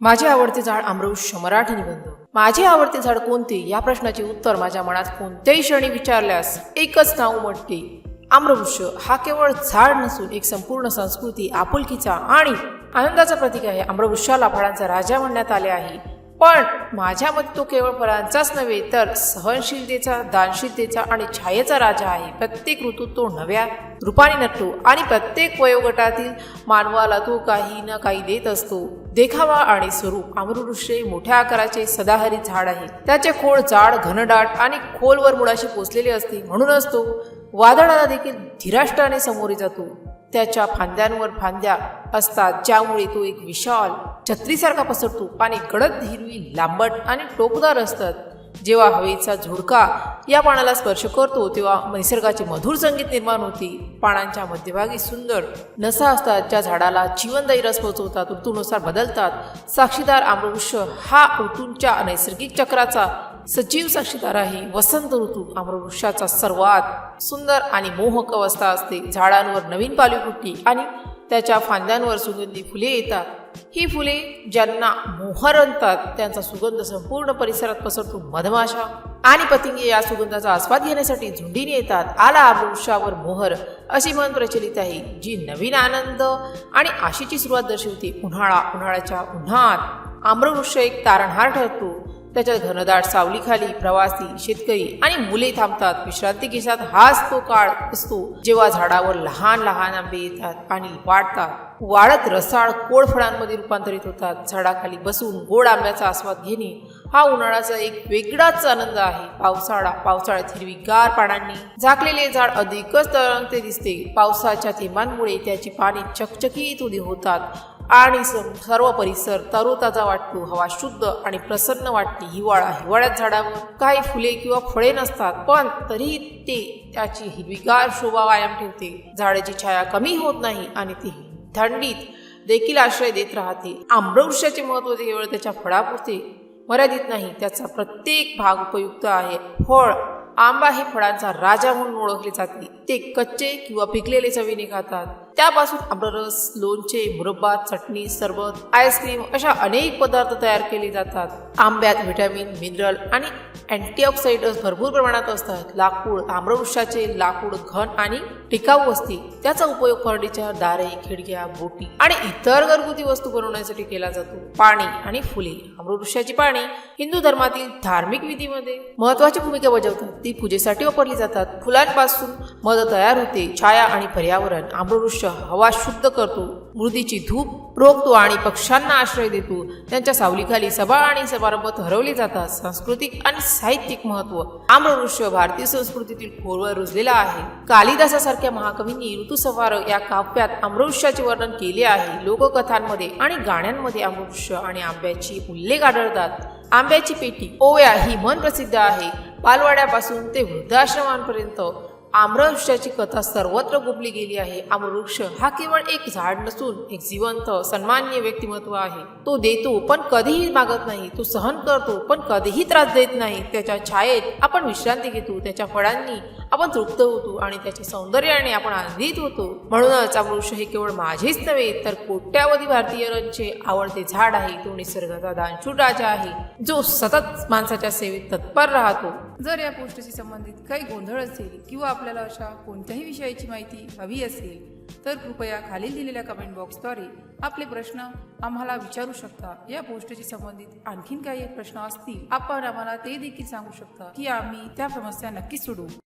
माझे आवडते झाड आम्रवृक्ष मराठी निबंध. माझे आवडते झाड कोणते? या प्रश्नाचे उत्तर माझ्या मनात कोणत्याही क्षणी विचारल्यास एकच नाव उमटते. आम्रवृक्ष हा केवळ झाड नसून एक संपूर्ण संस्कृती आपुलकीचा आणि आनंदाचा प्रतीक आहे. आम्रवृक्षाला फळांचा राजा म्हणण्यात आले आहे. पण माझ्या मते तो केवळ फळांचाच नव्हे तर सहनशीलतेचा दानशीलतेचा आणि छायेचा राजा आहे. प्रत्येक ऋतूत तो नव्या रूपाने नटतो आणि प्रत्येक वयोगटातील मानवाला तो काही ना काही देत असतो. देखावा आणि स्वरूप अमृवृक्ष मोठ्या आकाराचे सदाहरित झाड आहे. त्याचे खोड जाड घनदाट आणि खोलवर मुळाशी पोचलेले असते म्हणूनच तो वादळाला देखील धीराष्ट्राने सामोरे जातो. त्याच्या फांद्यांवर फांद्या असतात ज्यामुळे तो एक विशाल छत्रीसारखा पसरतो. पाणी गडद हिरवी लांबट आणि टोकदार असतात. जेव्हा हवेचा झुडका या पानाला स्पर्श करतो तेव्हा निसर्गाचे मधुर संगीत निर्माण होते. पानांच्या मध्यभागी सुंदर नसा असतात ज्या झाडाला जीवनदायी रस पोचवतात ऋतूनुसार बदलतात. साक्षीदार आम्रवृक्ष हा ऋतूंच्या नैसर्गिक चक्राचा सजीव साक्षीदार आहे वसंत ऋतू आम्रवृक्षाचा सर्वात सुंदर आणि मोहक अवस्था असते. झाडांवर नवीन पाली फुटली आणि त्याच्या फांद्यांवर सुगंधी फुले येतात. ही फुले ज्यांना मोहर आणतात त्यांचा सुगंध संपूर्ण परिसरात पसरतो मधमाशा आणि पतिंगे या सुगंधाचा आस्वाद घेण्यासाठी झुंडीने येतात. आला आमृक्षावर मोहर अशी मन प्रचलित आहे जी नवीन आनंद आणि आशेची सुरुवात दर्शवते. उन्हाळा उन्हाळ्याच्या उन्हात आम्रवृक्ष एक तारणहार ठरतो. त्याच्यात घनदाट सावलीखाली प्रवासी शेतकरी आणि मुले थांबतात. विश्रांती घेतात. हाच तो काळ असतो जेव्हा झाडावर लहान लहान आंबे येतात आणि वाढतात. वाढत रसाळ कोड फळांमध्ये रूपांतरित होतात. झाडाखाली बसून गोड आंब्याचा आस्वाद घेणे हा उन्हाळ्याचा एक वेगळाच आनंद आहे. पावसाळा पावसाळ्यात हिरवीगार पानांनी झाकलेले झाड अधिकच तरंगते दिसते. पावसाच्या थेंबांमुळे त्याची पाने चकचकीत उदी होतात. आणि सर्व परिसर तरोताजा वाटतो हवा शुद्ध आणि प्रसन्न वाटते. हिवाळा हिवाळ्यात झाडावर काही फुले किंवा फळे नसतात पण तरी ते त्याची हिरवीगार शोभा कायम ठेवते. झाडाची छाया कमी होत नाही आणि ती थंडीत देखील आश्रय देत राहते. आम्रवृक्षाचे महत्त्व केवळ त्याच्या फळापुरते मर्यादित नाही त्याचा प्रत्येक भाग उपयुक्त आहे. फळ आंबा हे फळांचा राजा म्हणून ओळखले जाते. ते कच्चे किंवा पिकलेले चवीने खातात. त्यापासून आम्ररस लोणचे मुरब्बा चटणी सरबत आईस्क्रीम अशा अनेक पदार्थ तयार केले जातात. आंब्यात व्हिटॅमिन मिनरल आणि अँटीऑक्सिडंट्स भरपूर प्रमाणात असतात. लाकूड आम्रवृक्षाचे लाकूड घन आणि टिकाऊ असते त्याचा उपयोग फर्निचर दारे खिडक्या बोटी आणि इतर घरगुती वस्तू बनवण्यासाठी केला जातो. पाणी आणि फुले. आम्रवृक्षाची पाने हिंदू धर्मातील धार्मिक विधीमध्ये महत्वाची भूमिका बजावतात. ती पूजेसाठी वापरली जातात. फुलांपासून मध तयार होते. छाया आणि पर्यावरण. आम्रवृक्ष हवा शुद्ध करतो मृदीची धूप रोखतो आणि पक्ष्यांना आश्रय देतो. त्यांच्या सावलीखाली सभा आणि समारंभ हरवले जातात. सांस्कृतिक आणि साहित्यिक महत्त्व आम्रवृक्ष भारतीय संस्कृतीतील खोलवर रुजलेला आहे. कालिदासासारख्या महाकवींनी ऋतुसंहार या काव्यात आम्रवृक्षाचे वर्णन केले आहे. लोककथांमध्ये आणि गाण्यांमध्ये आम्रवृक्ष आणि आंब्याची उल्लेख आढळतात आंब्याची पेटी ओव्या ही मन प्रसिद्ध आहे. पालवाड्यापासून ते वृद्धाश्रमांपर्यंत आम्रवृक्षाची कथा सर्वत्र गुपली गेली आहे. आम्रवृक्ष हा केवळ एक झाड नसून एक जिवंत सन्मान्य व्यक्तिमत्व आहे. तो देतो पण कधीही मागत नाही. तो सहन करतो पण कधीही त्रास देत नाही. त्याच्या छायेत आपण विश्रांती घेतो. त्याच्या फळांनी आपण तृप्त होतो आणि त्याच्या सौंदर्याने आपण आनंदित होतो. म्हणूनच आम्रवृक्ष हे केवळ माझेच नव्हे तर कोट्यावधी भारतीयांचे आवडते झाड आहे. तो निसर्गाचा दानशूर राजा आहे. जो सतत माणसाच्या सेवेत तत्पर राहतो. जर या गोष्टीशी संबंधित काही गोंधळ असेल किंवा आपल्याला अशा कोणत्याही विषयाची माहिती हवी असेल तर कृपया खालील दिलेल्या कमेंट बॉक्सद्वारे आपले प्रश्न आम्हाला विचारू शकता. या गोष्टीशी संबंधित आणखीन काही प्रश्न असतील आपण आम्हाला ते देखील सांगू शकता की आम्ही त्या समस्या नक्कीच सोडवू.